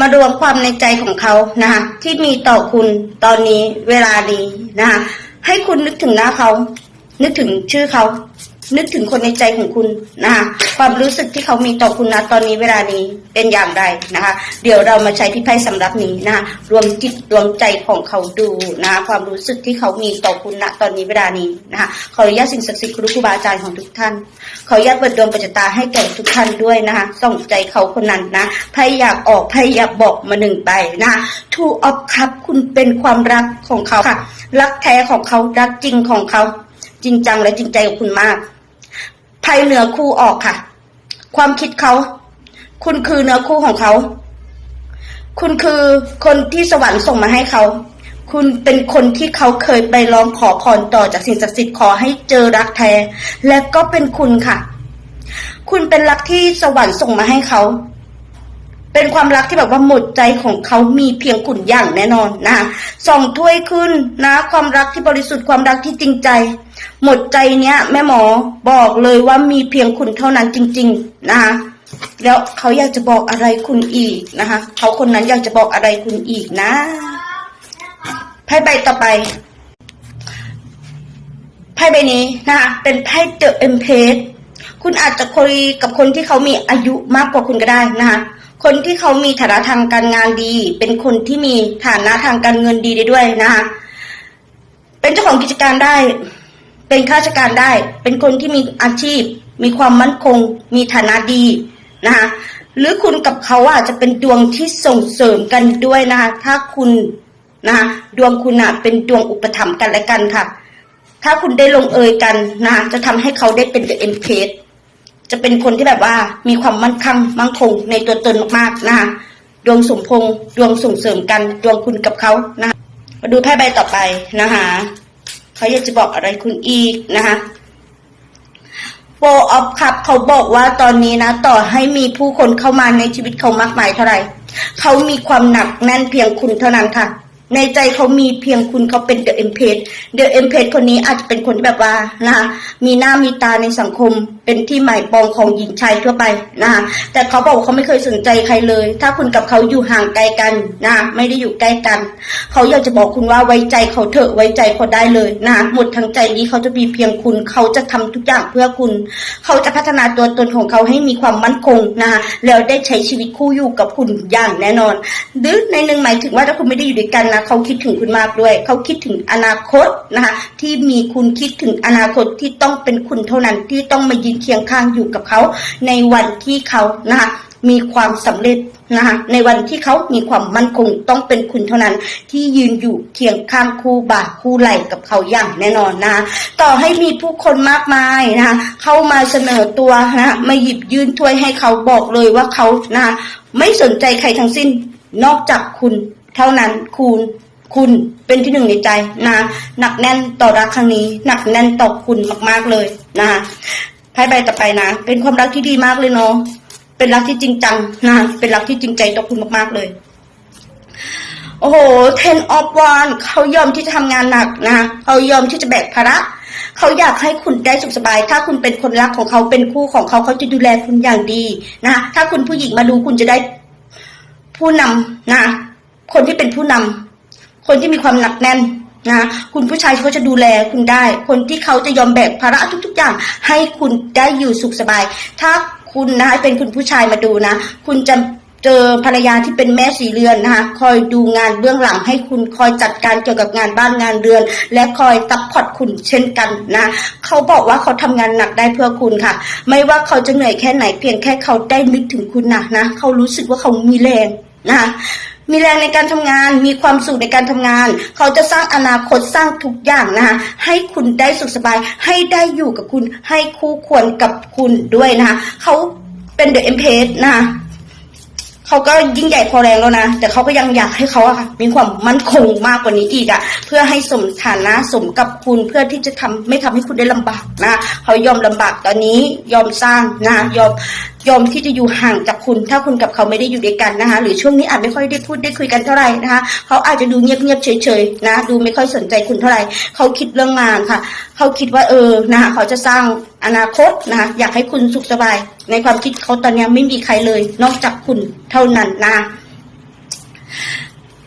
มารวมความในใจของเขานะคะที่มีต่อคุณตอนนี้เวลานี้นะคะให้คุณนึกถึงหน้าเขา นึกถึงชื่อเขา นึกถึงคนในใจของคุณนะคะความรู้สึกที่เขามีต่อคุณนะตอนนี้เวลานี้เป็นอย่างไรนะคะ เดี๋ยวเรามาใช้ที่ไพ่สำรับนี้นะคะรวมจิตรวมใจของเขาดูนะคะความรู้สึกที่เขามีต่อคุณณตอนนี้เวลานี้นะคะขออนุญาตสิ่งศักดิ์สิทธิ์ครูครูบาอาจารย์ของทุกท่าน ขออนุญาตเปิดดวงปัจจตาให้แก่ทุกท่านด้วยนะคะส่งใจเขาคนนั้นนะไพ่อยากออกไพ่อยากบอกมาหนึ่งใบนะคะทูออฟคัพคุณเป็นความรักของเขาค่ะ รักแท้ของเขารักจริงของเขาจริงจังและจริงใจกับคุณมาก ภัยเหนือคู่ออกค่ะ ความคิดเขา คุณคือเนื้อคู่ของเขา คุณคือคนที่สวรรค์ส่งมาให้เขา คุณเป็นคนที่เขาเคยไปร้องขอพรต่อจากสิ่งศักดิ์สิทธิ์ขอให้เจอรักแท้ และก็เป็นคุณค่ะ คุณเป็นรักที่สวรรค์ส่งมาให้เขา เป็นความรักที่แบบว่าหมดใจของเขามีเพียงคุณอย่างแน่นอนนะสองถ้วยขึ้นนะ ความรักที่บริสุทธิ์ความรักที่จริงใจ หมดใจเนี้ย แม่หมอบอกเลยว่ามีเพียงคุณเท่านั้นจริง ๆ นะคะแล้วเขาอยากจะบอกอะไรคุณอีกนะคะ เขาคนนั้นอยากจะบอกอะไรคุณอีกนะไพ่ใบต่อไปไพ่ใบนี้นะคะเป็นไพ่เดอเอ็มเพสคุณอาจจะคุยกับคนที่เขามีอายุมากกว่าคุณก็ได้นะคะ คนที่เขามีฐานะทางการงานดี เป็นคนที่มีฐานะทางการเงินดีได้ด้วยนะคะเป็นเจ้าของกิจการได้ เป็นข้าราชการได้ เป็นคนที่มีอาชีพ มีความมั่นคง มีฐานะดีนะคะหรือคุณกับเขาอาจจะเป็นดวงที่ส่งเสริมกันด้วยนะคะถ้าคุณนะคะดวงคุณอะเป็นดวงอุปถัมภ์กันและกันค่ะ ถ้าคุณได้ลงเอยกันนะคะจะทำให้เขาได้เป็นเดอะเอ็มเพส จะเป็นคนที่แบบว่ามีความมั่นคงมั่งคงในตัวตนมากๆนะคะดวงสมพงษ์ดวงส่งเสริมกันดวงคุณกับเขานะคะมาดูไพ่ใบต่อไปนะคะเขาอยากจะบอกอะไรคุณอีกนะคะโฟออฟคัพเขาบอกว่าตอนนี้นะ ต่อให้มีผู้คนเข้ามาในชีวิตเขามากมายเท่าไหร่ เขามีความหนักแน่นเพียงคุณเท่านั้นค่ะ ในใจเขามีเพียงคุณเขาเป็นเดอะเอ็มเพสเดอะเอ็มเพสคนนี้อาจจะเป็นคนที่แบบว่านะคะมีหน้ามีตาในสังคมเป็นที่หมายปองของหญิงชายทั่วไปนะคะแต่เขาบอกว่าเขาไม่เคยสนใจใครเลย ถ้าคุณกับเขาอยู่ห่างไกลกันนะคะไม่ได้อยู่ใกล้กัน เขาอยากจะบอกคุณว่าไว้ใจเขาเถอะไว้ใจเขาได้เลยนะคะหมดทั้งใจนี้เขาจะมีเพียงคุณ เขาจะทำทุกอย่างเพื่อคุณ เขาจะพัฒนาตัวตนของเขาให้มีความมั่นคงนะคะแล้วได้ใช้ชีวิตคู่อยู่กับคุณอย่างแน่นอนหรือในหนึ่งหมายถึงว่าถ้าคุณไม่ได้อยู่ด้วยกันนะเขาคิดถึงคุณมากด้วย เขาคิดถึงอนาคตนะคะที่มีคุณคิดถึงอนาคตที่ต้องเป็นคุณเท่านั้นที่ต้องมายืนเคียงข้างอยู่กับเขาในวันที่เขานะคะมีความสำเร็จนะคะในวันที่เขามีความมั่นคงต้องเป็นคุณเท่านั้น ที่ยืนอยู่เคียงข้างคู่บ่าคู่ไหลกับเขาอย่างแน่นอนนะคะต่อให้มีผู้คนมากมายนะคะเข้ามาเสนอตัวนะคะมาหยิบยื่นถ้วยให้เขาบอกเลยว่าเขานะคะไม่สนใจใครทั้งสิ้นนอกจากคุณ เท่านั้นคุณคุณเป็นที่หนึ่งในใจนะหนักแน่นต่อรักครั้งนี้ หนักแน่นต่อคุณมากๆเลยนะคะไพ่ใบต่อไปนะ เป็นความรักที่ดีมากเลยเนาะเป็นรักที่จริงจังนะเป็นรักที่จริงใจต่อคุณมากๆเลย โอ้โห ten of one เขายอมที่จะทำงานหนักนะเขายอมที่จะแบกภาระเขาอยากให้คุณได้สุขสบาย ถ้าคุณเป็นคนรักของเขาเป็นคู่ของเขาเขาจะดูแลคุณอย่างดีนะถ้าคุณผู้หญิงมาดูคุณจะได้ผู้นำนะ คนที่เป็นผู้นำคนที่มีความหนักแน่นนะคุณผู้ชายเขาจะดูแลคุณได้ คนที่เขาจะยอมแบกภาระทุก ๆ อย่าง ให้คุณได้อยู่สุขสบาย ถ้าคุณนะคะเป็นคุณผู้ชายมาดูนะ คุณจะเจอภรรยาที่เป็นแม่สีเรือนนะคะคอยดูงานเบื้องหลังให้คุณคอยจัดการเกี่ยวกับงานบ้านงานเรือน และคอยซัพพอร์ตคุณเช่นกันนะ เขาบอกว่าเขาทำงานหนักได้เพื่อคุณค่ะ ไม่ว่าเขาจะเหนื่อยแค่ไหนเพียงแค่เขาได้นึกถึงคุณนะนะเขารู้สึกว่าเขามีแรงนะคะ มีแรงในการทำงาน มีความสุขในการทำงาน เขาจะสร้างอนาคตสร้างทุกอย่างนะคะให้คุณได้สุขสบาย ให้ได้อยู่กับคุณ ให้คู่ควรกับคุณด้วยนะคะเขาเป็นเดอะเอ็มเพสนะคะเขาก็ยิ่งใหญ่พอแรงแล้วนะ แต่เขาก็ยังอยากให้เขาอะค่ะ มีความมั่นคงมากกว่านี้อีกอะเพื่อให้สมฐานะสมกับคุณเพื่อที่จะทำไม่ทำให้คุณได้ลำบากนะ เขายอมลำบากตอนนี้ยอมสร้างนะ ยอม ยอมที่จะอยู่ห่างจากคุณ ถ้าคุณกับเขาไม่ได้อยู่ด้วยกันนะคะ หรือช่วงนี้อาจไม่ค่อยได้พูดได้คุยกันเท่าไหร่นะคะ เขาอาจจะดูเงียบๆเฉยๆนะ ดูไม่ค่อยสนใจคุณเท่าไหร่ เขาคิดเรื่องงานค่ะ เขาคิดว่าเออนะคะเขาจะสร้างอนาคตนะคะอยากให้คุณสุขสบาย ในความคิดเขาตอนนี้ไม่มีใครเลย นอกจากคุณเท่านั้นนะ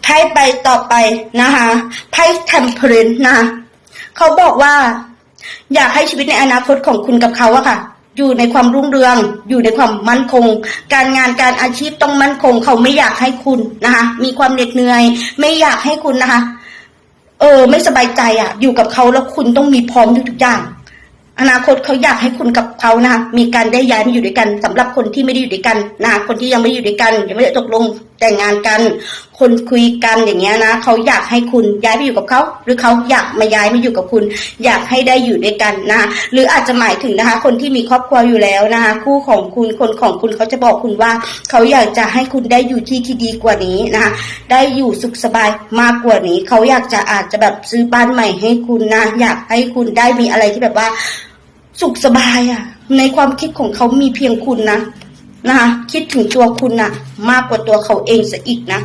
ไพ่ใบต่อไปนะคะไพ่เทมเพลนนะคะเขาบอกว่า อยากให้ชีวิตในอนาคตของคุณกับเขาอะค่ะ อยู่ในความรุ่งเรือง อยู่ในความมั่นคง การงานการอาชีพต้องมั่นคง เขาไม่อยากให้คุณนะคะ มีความเหน็ดเหนื่อย ไม่อยากให้คุณนะคะ เออ ไม่สบายใจอะอยู่กับเขาแล้วคุณต้องมีพร้อมทุกๆอย่าง อนาคตเขาอยากให้คุณกับเขานะคะ มีการได้ย้ายมาอยู่ด้วยกันสำหรับคนที่ไม่ได้อยู่ด้วยกันนะคะคนที่ยังไม่อยู่ด้วยกันยังไม่ได้ตกลง แต่งงานกันคนคุยกันอย่างเงี้ยนะเขาอยากให้คุณย้ายไปอยู่กับเขาหรือเขาอยากมาย้ายมาอยู่กับคุณ อยากให้ได้อยู่ด้วยกันนะคะหรืออาจจะหมายถึงนะคะ คนที่มีครอบครัวอยู่แล้วนะคะ คู่ของคุณคนของคุณเขาจะบอกคุณว่า เขาอยากจะให้คุณได้อยู่ที่ที่ดีกว่านี้นะคะได้อยู่สุขสบายมากกว่านี้ เขาอยากจะอาจจะแบบซื้อบ้านใหม่ให้คุณนะ อยากให้คุณได้มีอะไรที่แบบว่า สุขสบายอะ่ะ ในความคิดของเขามีเพียงคุณนะ นะคะคิดถึงตัวคุณนะมากกว่าตัวเขาเองซะอีกนะ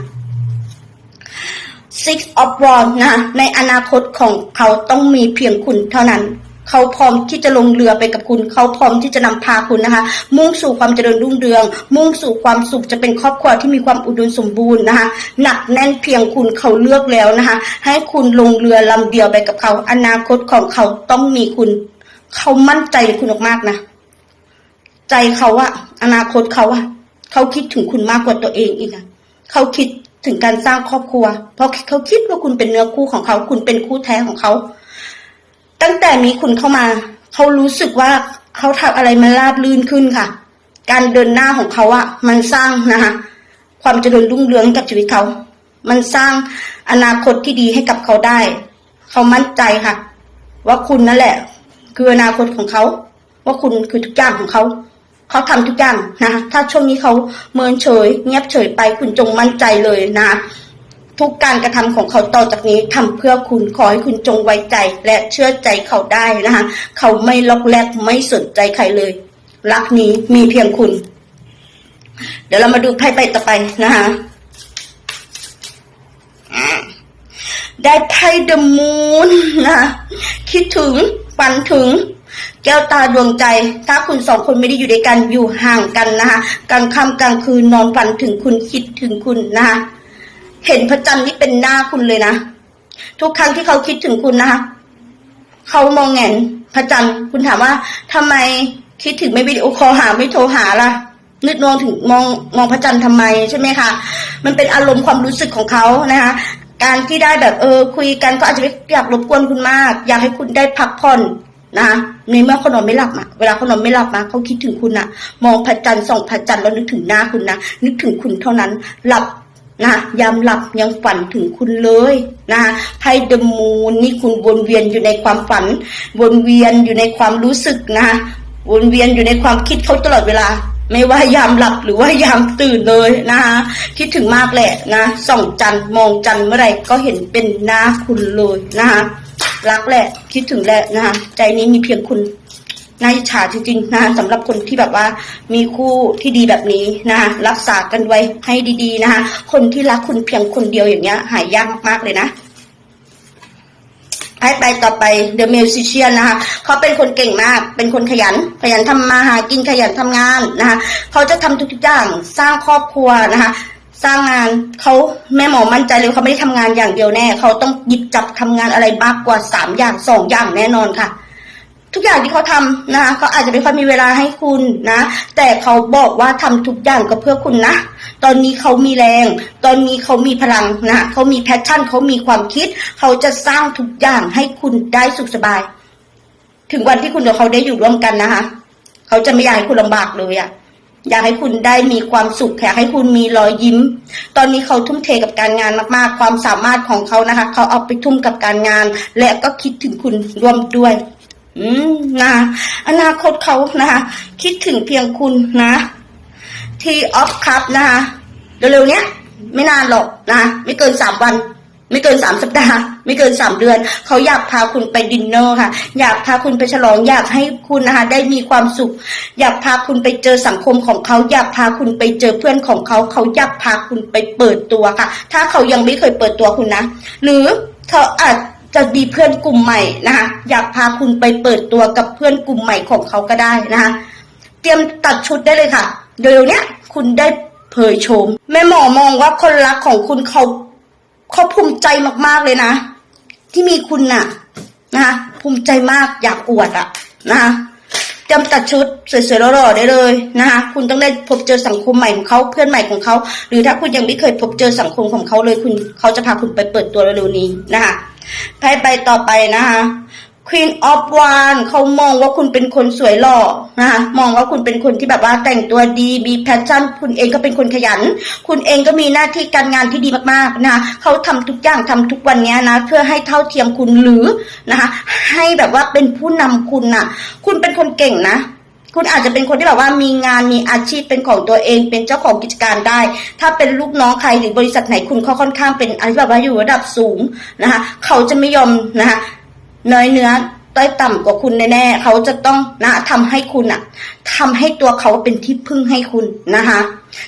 Six of Wands นะ ในอนาคตของเขาต้องมีเพียงคุณเท่านั้น เขาพร้อมที่จะลงเรือไปกับคุณ เขาพร้อมที่จะนำพาคุณนะคะ มุ่งสู่ความเจริญรุ่งเรือง มุ่งสู่ความสุขจะเป็นครอบครัวที่มีความอุดมสมบูรณ์นะคะ หนักแน่นเพียงคุณเขาเลือกแล้วนะคะ ให้คุณลงเรือลำเดียวไปกับเขา อนาคตของเขาต้องมีคุณ เขามั่นใจในคุณมากๆนะ ใจเขาอะอนาคตเขาอะเขาคิดถึงคุณมากกว่าตัวเองอีกนะเขาคิดถึงการสร้างครอบครัว เพราะเขาคิดว่าคุณเป็นเนื้อคู่ของเขา คุณเป็นคู่แท้ของเขา ตั้งแต่มีคุณเข้ามา เขารู้สึกว่าเขาทำอะไรมันราบรื่นขึ้นค่ะ การเดินหน้าของเขาอะมันสร้างนะคะความเจริญรุ่งเรืองให้กับชีวิตเขา มันสร้างอนาคตที่ดีให้กับเขาได้ เขามั่นใจค่ะ ว่าคุณนั่นแหละ คืออนาคตของเขา ว่าคุณคือทุกอย่างของเขา เขาทำทุกอย่างนะถ้าช่วงนี้เขาเมินเฉย เงียบเฉยไปคุณจงมั่นใจเลยนะทุกการกระทำของเขาต่อจากนี้ทำเพื่อคุณขอให้คุณจงไว้ใจและเชื่อใจเขาได้นะคะเขาไม่ล็อกแลกไม่สนใจใครเลย รักนี้มีเพียงคุณ เดี๋ยวเรามาดูไพ่ใบต่อไปนะคะได้ไพ่เดอะมูนนะคะคิดถึงฝันถึง แก้วตาดวงใจ ถ้าคุณสองคนไม่ได้อยู่ด้วยกันอยู่ห่างกันนะคะกลางค่ำกลางคืนนอนฝันถึงคุณคิดถึงคุณนะคะเห็นพระจันทร์นี่เป็นหน้าคุณเลยนะ ทุกครั้งที่เขาคิดถึงคุณนะคะเขามองแงนพระจันทร์คุณถามว่าทำไมคิดถึงไม่วิดีโอคอลหาไม่โทรหาล่ะนึกมองถึงมองมองพระจันทร์ทำไมใช่ไหมคะมันเป็นอารมณ์ความรู้สึกของเขานะคะการที่ได้แบบเออคุยกันก็อาจจะไม่อยากรบกวนคุณมาก อยากให้คุณได้พักผ่อน นะในเมื่อเขานอนไม่หลับอะเวลาเขานอนไม่หลับมาเขาคิดถึงคุณอะมองพระจันทร์ส่องพระจันทร์แล้วนึกถึงหน้าคุณนะนึกถึงคุณเท่านั้นหลับนะยามหลับยังฝันถึงคุณเลยนะคะไพ่เดมูนนี่คุณวนเวียนอยู่ในความฝัน วนเวียนอยู่ในความรู้สึกนะวนเวียนอยู่ในความคิดเขาตลอดเวลา ไม่ว่ายามหลับหรือว่ายามตื่นเลยนะคะคิดถึงมากแหละนะส่องจันมองจันเมื่อไหร่ก็เห็นเป็นหน้าคุณเลยนะคะ รักแหละคิดถึงแหละนะคะใจนี้มีเพียงคุณน่าอิจฉาจริงๆนะคะสำหรับคนที่แบบว่ามีคู่ที่ดีแบบนี้นะคะรักษากันไว้ให้ดีๆนะคะคนที่รักคุณเพียงคนเดียวอย่างเงี้ย หายยากมากๆเลยนะไปต่อไป The Musician นะคะเขาเป็นคนเก่งมาก เป็นคนขยัน ขยันทำมาหากินขยันทำงานนะคะเขาจะทำทุกๆอย่างสร้างครอบครัวนะคะ สร้างงานเขาแม่หมอมั่นใจเลยเขาไม่ได้ทำงานอย่างเดียวแน่เขาต้องหยิบจับทำงานอะไรมากกว่าสามอย่างสองอย่างแน่นอนค่ะ ทุกอย่างที่เขาทำนะคะเขาอาจจะไม่ค่อยมีเวลาให้คุณนะ แต่เขาบอกว่าทำทุกอย่างก็เพื่อคุณนะตอนนี้เขามีแรง ตอนนี้เขามีพลังนะเขามีแพชชั่นเขามีความคิด เขาจะสร้างทุกอย่างให้คุณได้สุขสบาย ถึงวันที่คุณกับเขาได้อยู่ร่วมกันนะคะเขาจะไม่อยากให้คุณลำบากเลยอะ อยากให้คุณได้มีความสุขอยากให้คุณมีรอยยิ้ม ตอนนี้เขาทุ่มเทกับการงานมาก ๆ ความสามารถของเขานะคะ เขาเอาไปทุ่มกับการงาน และก็คิดถึงคุณร่วมด้วย อืมนะอนาคตเขานะคะคิดถึงเพียงคุณนะทีออฟคัพนะคะเร็วๆเนี้ยไม่นานหรอกนะ ไม่เกินสามวัน ไม่เกินสามสัปดาห์ ไม่เกินสามเดือน เขาอยากพาคุณไปดินเนอร์ค่ะ อยากพาคุณไปฉลองอยากให้คุณนะคะได้มีความสุข อยากพาคุณไปเจอสังคมของเขา อยากพาคุณไปเจอเพื่อนของเขา เขาอยากพาคุณไปเปิดตัวค่ะ ถ้าเขายังไม่เคยเปิดตัวคุณนะ หรือเขาอาจจะมีเพื่อนกลุ่มใหม่นะคะอยากพาคุณไปเปิดตัวกับเพื่อนกลุ่มใหม่ของเขาก็ได้นะคะ เตรียมตัดชุดได้เลยค่ะเดี๋ยวเนี้ยคุณได้เผยโฉมแม่หมอมองว่าคนรักของคุณเขา เขาภูมิใจมากๆเลยนะ ที่มีคุณน่ะ นะคะภูมิใจมากอยากอวดอะนะคะเตรียมตัดชุดสวยๆหล่อๆได้เลยนะคะคุณต้องได้พบเจอสังคมใหม่ของเขาเพื่อนใหม่ของเขา หรือถ้าคุณยังไม่เคยพบเจอสังคมของเขาเลยคุณเขาจะพาคุณไปเปิดตัวเร็วๆนี้นะคะไพ่ใบต่อไปนะคะ Queen of One เขามองว่าคุณเป็นคนสวยหล่อนะคะมองว่าคุณเป็นคนที่แบบว่าแต่งตัวดีมีแพชชั่น คุณเองก็เป็นคนขยัน คุณเองก็มีหน้าที่การงานที่ดีมากๆนะคะเขาทำทุกอย่างทำทุกวันนี้นะเพื่อให้เท่าเทียมคุณหรือนะคะให้แบบว่าเป็นผู้นำคุณน่ะ คุณเป็นคนเก่งนะคุณอาจจะเป็นคนที่แบบว่ามีงานมีอาชีพเป็นของตัวเอง เป็นเจ้าของกิจการได้ ถ้าเป็นลูกน้องใครหรือบริษัทไหนคุณเขาค่อนข้างเป็นอะไรแบบว่าอยู่ระดับสูงนะคะเขาจะไม่ยอมนะคะ น้อยเนื้อต้อยต่ำกว่าคุณแน่ๆเขาจะต้องนะทำให้คุณอะทำให้ตัวเขาเป็นที่พึ่งให้คุณนะคะ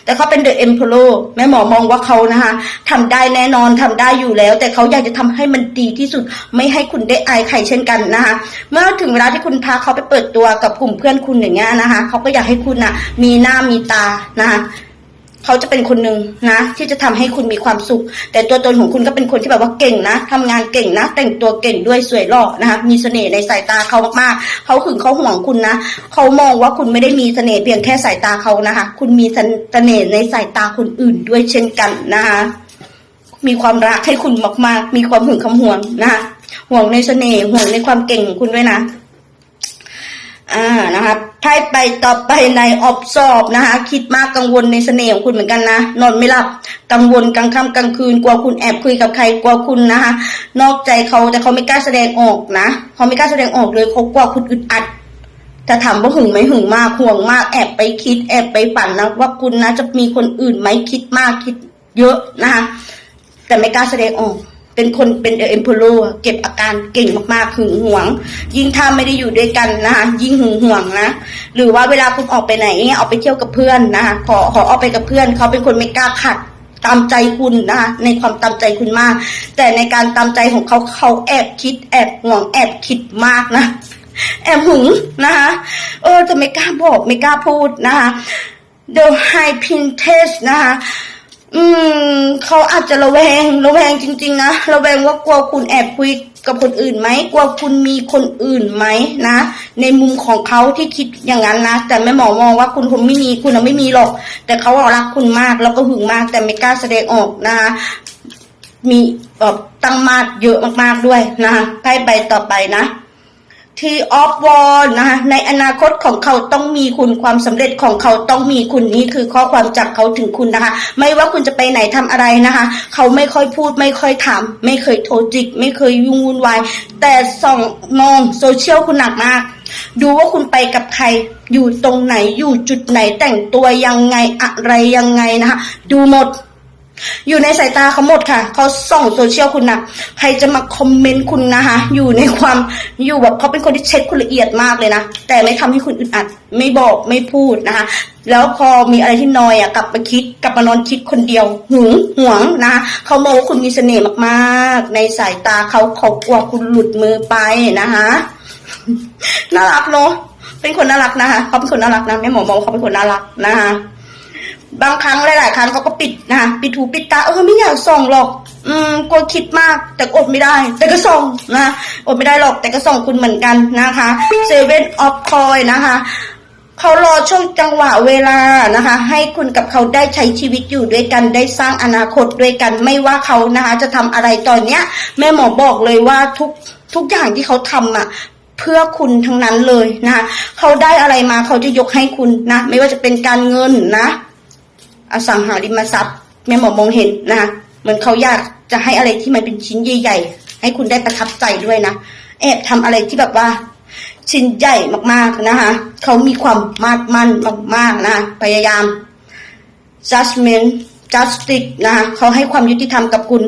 แต่เขาเป็นเดอะเอ็มพโลแม่หมอมองว่าเขานะคะทำได้แน่นอนทำได้อยู่แล้ว แต่เขาอยากจะทำให้มันดีที่สุด ไม่ให้คุณได้อายใครเช่นกันนะคะ เมื่อถึงเวลาที่คุณพาเขาไปเปิดตัวกับกลุ่มเพื่อนคุณอย่างเงี้ยนะคะเขาก็อยากให้คุณอะมีหน้ามีตานะคะ เขาจะเป็นคนหนึ่งนะ ที่จะทำให้คุณมีความสุข แต่ตัวตนของคุณก็เป็นคนที่แบบว่าเก่งนะทำงานเก่งนะ แต่งตัวเก่งด้วยสวยหล่อนะคะมีเสน่ห์ในสายตาเขามากๆ เขาขึงเขาห่วงคุณนะเขามองว่าคุณไม่ได้มีเสน่ห์เพียงแค่สายตาเขานะคะ คุณมีเสน่ห์ในสายตาคนอื่นด้วยเช่นกันนะคะมีความรักให้คุณมากๆ มีความหึงคำห่วงนะคะห่วงในเสน่ห์ห่วงในความเก่งของคุณด้วยนะ อ่านะคะ ไพ่ไปต่อไปในอบสอบนะคะ คิดมากกังวลในเสน่ห์ของคุณเหมือนกันนะ นอนไม่หลับ กังวลกลางค่ำกลางคืน กลัวคุณแอบคุยกับใคร กลัวคุณนะคะ นอกใจเขาแต่เขาไม่กล้าแสดงออกนะเขาไม่กล้าแสดงออกเลยเขากลัวคุณอึดอัดแต่ถามว่าหึงไหมหึงมากห่วงมาก แอบไปคิด แอบไปฝันนะว่าคุณนะจะมีคนอื่นไหมคิดมากคิดเยอะนะคะแต่ไม่กล้าแสดงออก เป็นคนเป็นเอ็มพโลเก็บอาการเก่งมากๆหึงหวง ยิ่งถ้าไม่ได้อยู่ด้วยกันนะคะยิ่งหึงหวงนะหรือว่าเวลาคุณออกไปไหนออกไปเที่ยวกับเพื่อนนะคะขอขอออกไปกับเพื่อน เขาเป็นคนไม่กล้าขัดตามใจคุณนะคะในความตามใจคุณมาก แต่ในการตามใจของเขาเขาแอบคิด แอบห่วงแอบคิดมากนะแอบหึงนะคะเออจะไม่กล้าบอกไม่กล้าพูดนะคะ The High Princess นะคะ อืมเขาอาจจะระแวงระแวงจริง ๆ นะระแวงว่ากลัวคุณแอบคุยกับคนอื่นไหมกลัวคุณมีคนอื่นไหมนะ ในมุมของเขาที่คิดอย่างนั้นนะแต่แม่หมอมองว่าคุณคงไม่มีคุณน่ะไม่มีหรอก แต่เขารักคุณมากแล้วก็หึงมาก แต่ไม่กล้าแสดงออกนะคะมีแบบตั้งมาดเยอะมากๆด้วยนะคะไพ่ใบต่อไปนะ ทีออฟวอลนะคะในอนาคตของเขาต้องมีคุณความสำเร็จของเขาต้องมีคุณนี่คือข้อความจากเขาถึงคุณนะคะ ไม่ว่าคุณจะไปไหนทำอะไรนะคะ เขาไม่ค่อยพูดไม่ค่อยถาม ไม่เคยโทรจิก ไม่เคยยุ่งวุ่นวาย แต่ส่องมองโซเชียลคุณหนักมาก ดูว่าคุณไปกับใคร อยู่ตรงไหนอยู่จุดไหนแต่งตัวยังไงอะไรยังไงนะคะ ดูหมด อยู่ในสายตาเขาหมดค่ะ เขาส่องโซเชียลคุณนะใครจะมาคอมเมนต์คุณนะคะ อยู่ในความอยู่แบบเขาเป็นคนที่เช็คคุณละเอียดมากเลยนะ แต่ไม่ทำให้คุณอึดอัด ไม่บอกไม่พูดนะคะ แล้วพอมีอะไรที่นอยอะกลับมาคิดกลับมานอนคิดคนเดียวหึงหวงนะคะเขามองว่าคุณมีเสน่ห์มากๆ ในสายตาเขาเขากลัวคุณหลุดมือไปนะคะน่ารักเนาะเป็นคนน่ารักนะคะเขาเป็นคนน่ารักนะแม่หมอมองเขาเป็นคนน่ารักนะคะบางครั้ง ครั้งเขาก็ปิดนะคะปิดหูปิดตาเออไม่อยากส่องหรอก อืมกลัวคิดมากแต่อดไม่ได้ แต่ก็ส่องนะอดไม่ได้หรอกแต่ก็ส่องคุณเหมือนกันนะคะเซเว่นออฟคอยนะคะเขารอช่วงจังหวะเวลานะคะ ให้คุณกับเขาได้ใช้ชีวิตอยู่ด้วยกันได้สร้างอนาคตด้วยกันไม่ว่าเขานะคะ จะทำอะไรตอนเนี้ย แม่หมอบอกเลยว่าทุกทุกอย่างที่เขาทำอะเพื่อคุณทั้งนั้นเลยนะคะเขาได้อะไรมาเขาจะยกให้คุณนะ ไม่ว่าจะเป็นการเงินนะ อสังหาริมทรัพย์แม่หมอมองเห็นนะคะเหมือนเขาอยากจะให้อะไรที่มันเป็นชิ้นใหญ่ ๆ ให้คุณได้ประทับใจด้วยนะแอบทำอะไรที่แบบว่าชิ้นใหญ่มากๆนะคะเขามีความมาดมั่นมาก ๆนะคะพยายาม judgment justice นะคะเขาให้ความยุติธรรมกับคุณ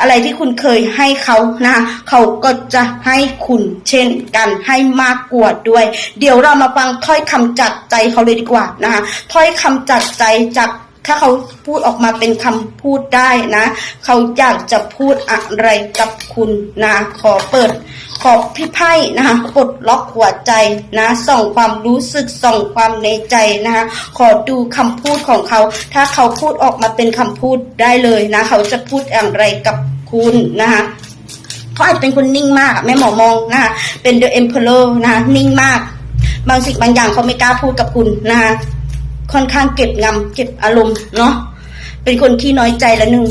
อะไรที่คุณเคยให้เขานะคะเขาก็จะให้คุณเช่นกันให้มากกว่าด้วย เดี๋ยวเรามาฟังถ้อยคำจากใจเขาเลยดีกว่านะคะถ้อยคำจากใจจาก ถ้าเขาพูดออกมาเป็นคำพูดได้นะ เขาอยากจะพูดอะไรกับคุณนะ ขอเปิดขอพี่ไพ่นะคะปลดล็อกหัวใจนะส่องความรู้สึกส่องความในใจนะคะขอดูคำพูดของเขา ถ้าเขาพูดออกมาเป็นคำพูดได้เลยนะ เขาจะพูดอย่างไรกับคุณนะคะเขาอาจจะเป็นคนนิ่งมากแม่หมอมองนะคะเป็น The Emperor นะคะนิ่งมาก บางสิ่งบางอย่างเขาไม่กล้าพูดกับคุณนะคะ ค่อนข้างเก็บงำเก็บอารมณ์เนาะเป็นคนขี้น้อยใจละหนึ่ง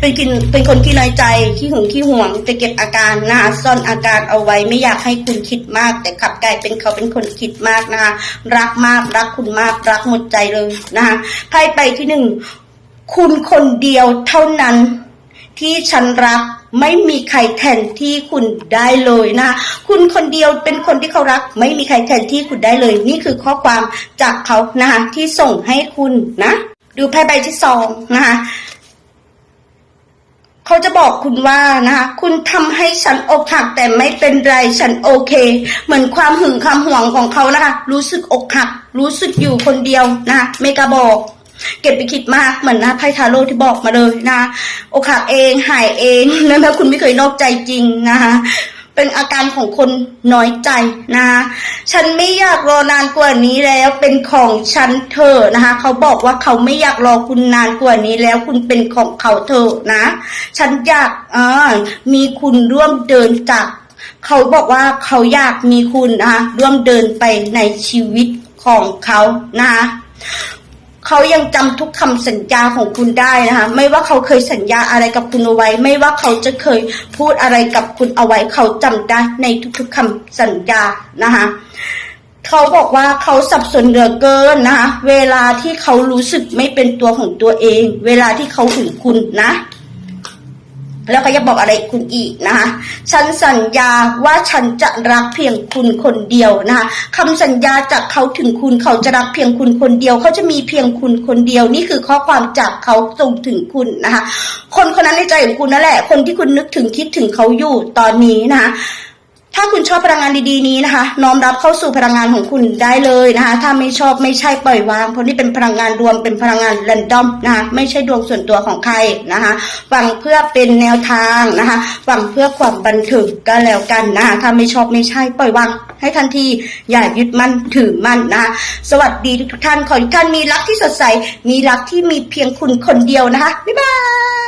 เป็นกินเป็นคนขี้น้อยใจขี้หึงขี้ห่วงจะเก็บอาการนะคะซ่อนอาการเอาไว้ไม่อยากให้คุณคิดมาก แต่ขับกลายเป็นเขาเป็นคนคิดมากนะคะรักมากรักคุณมากรักหมดใจเลยนะคะไพ่ไปที่หนึ่งคุณคนเดียวเท่านั้นที่ฉันรัก ไม่มีใครแทนที่คุณได้เลยนะคะคุณคนเดียวเป็นคนที่เขารัก ไม่มีใครแทนที่คุณได้เลย นี่คือข้อความจากเขานะคะที่ส่งให้คุณนะ ดูไพ่ใบที่สองนะคะเขาจะบอกคุณว่านะคะคุณทำให้ฉันอกหักแต่ไม่เป็นไรฉันโอเค เหมือนความหึงความหวงของเขานะคะรู้สึกอกหัก รู้สึกอยู่คนเดียวนะคะไม่กล้าบอก เก็บไปคิดมากเหมือนนะไพ่ทาโร่ที่บอกมาเลยนะอกหักเองหายเองนะคะคุณไม่เคยนอกใจจริงนะคะเป็นอาการของคนน้อยใจนะคะฉันไม่อยากรอนานกว่านี้แล้วเป็นของฉันเธอนะคะ เขาบอกว่าเขาไม่อยากรอคุณนานกว่านี้แล้วคุณเป็นของเขาเธอนะ ฉันอยากอ่ามีคุณร่วมเดินจาก เขาบอกว่าเขาอยากมีคุณนะคะร่วมเดินไปในชีวิตของเขานะคะ เขายังจำทุกคำสัญญาของคุณได้นะคะ ไม่ว่าเขาเคยสัญญาอะไรกับคุณเอาไว้ ไม่ว่าเขาจะเคยพูดอะไรกับคุณเอาไว้ เขาจำได้ในทุกๆคำสัญญานะคะเขาบอกว่าเขาสับสนเหลือเกินนะคะ เวลาที่เขารู้สึกไม่เป็นตัวของตัวเอง เวลาที่เขาถึงคุณนะ แล้วเขาจะบอกอะไรคุณอีกนะคะ ฉันสัญญาว่าฉันจะรักเพียงคุณคนเดียวนะคะคำสัญญาจากเขาถึงคุณเขาจะรักเพียงคุณคนเดียว เขาจะมีเพียงคุณคนเดียว นี่คือข้อความจากเขาส่งถึงคุณนะคะ คนคนนั้นในใจของคุณนั่นแหละ คนที่คุณนึกถึงคิดถึงเขาอยู่ตอนนี้นะคะ ถ้าคุณชอบพลังงานดีๆนี้นะคะ น้อมรับเข้าสู่พลังงานของคุณได้เลยนะคะ ถ้าไม่ชอบไม่ใช่ปล่อยวาง เพราะนี่เป็นพลังงานรวมเป็นพลังงานแรนดอมนะคะไม่ใช่ดวงส่วนตัวของใครนะคะฟังเพื่อเป็นแนวทางนะคะฟังเพื่อความบันเทิงก็แล้วกันนะคะถ้าไม่ชอบไม่ใช่ปล่อยวางให้ทันทีอย่ายึดมั่นถือมั่นนะคะสวัสดีทุกท่านขอให้ทุกท่านมีรักที่สดใสมีรักที่มีเพียงคุณคนเดียวนะคะบ๊ายบาย